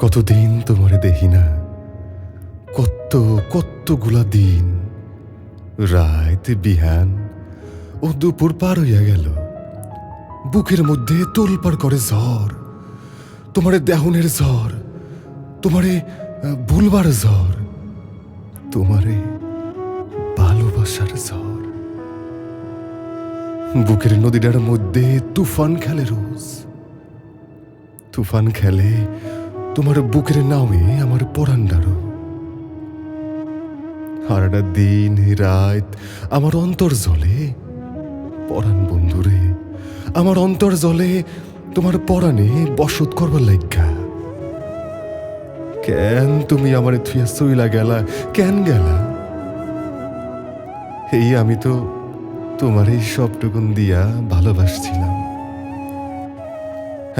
কতদিন তোমারে দেখি না? কত কতগুলা দিন। রাত বিহান, ও দুপুর পার হইয়া গেল। বুকের মধ্যে তোলপাড় করে ঝড় তোমারে দেহনের ঝড় তোমারে ভুলবার ঝড় তোমারে ভালোবাসার ঝড় বুকের নদীটার মধ্যে তুফান খেলে রোজ। তুফান খেলে তোমার বুকের নামে আমার পরান্ডারও সারাটা দিন, রাত, আমার অন্তর জলে। পরাণ বন্ধুরে, আমার অন্তর জলে তোমার পরাণে বসত করবার লাইগা। কেন তুমি আমার থুয়া সইলা গেলা? কেন গেলা? এই আমি তো তোমার এই সবটুকুন দিয়া ভালোবাসছিলাম।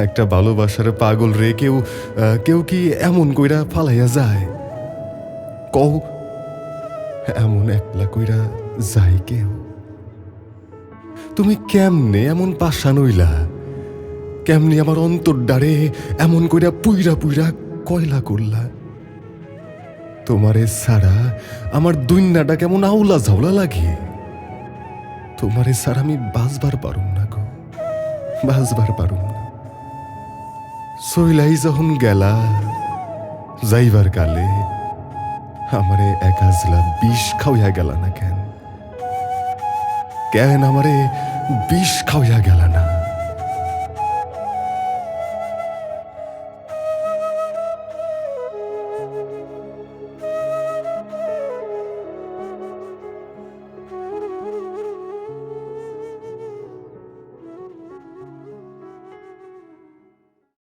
একটা ভালোবাসার পাগল রে, কেউ কেউ কি এমন কইরা ফালাইয়া যায়? কও, এমন একলা কইরা যায় কেউ? তুমি কেমনে এমন পাশা নইলা? কেমনি আমার অন্তর ডারে এমন কইরা পুইরা পুইরা কয়লা করলা? তোমারে ছাড়া আমার দুইনাটা কেমন আউলা ঝাউলা লাগে? তোমারে ছাড়া আমি বাঁচবার পারুম না গো, বাঁচবার পারুম না। সইলাই যখন গেলা, যাইবার কালে আমারে একাজলা বিষ খাওয়া গেলা না কেন? কেন আমারে বিষ খাওয়া গেলা না?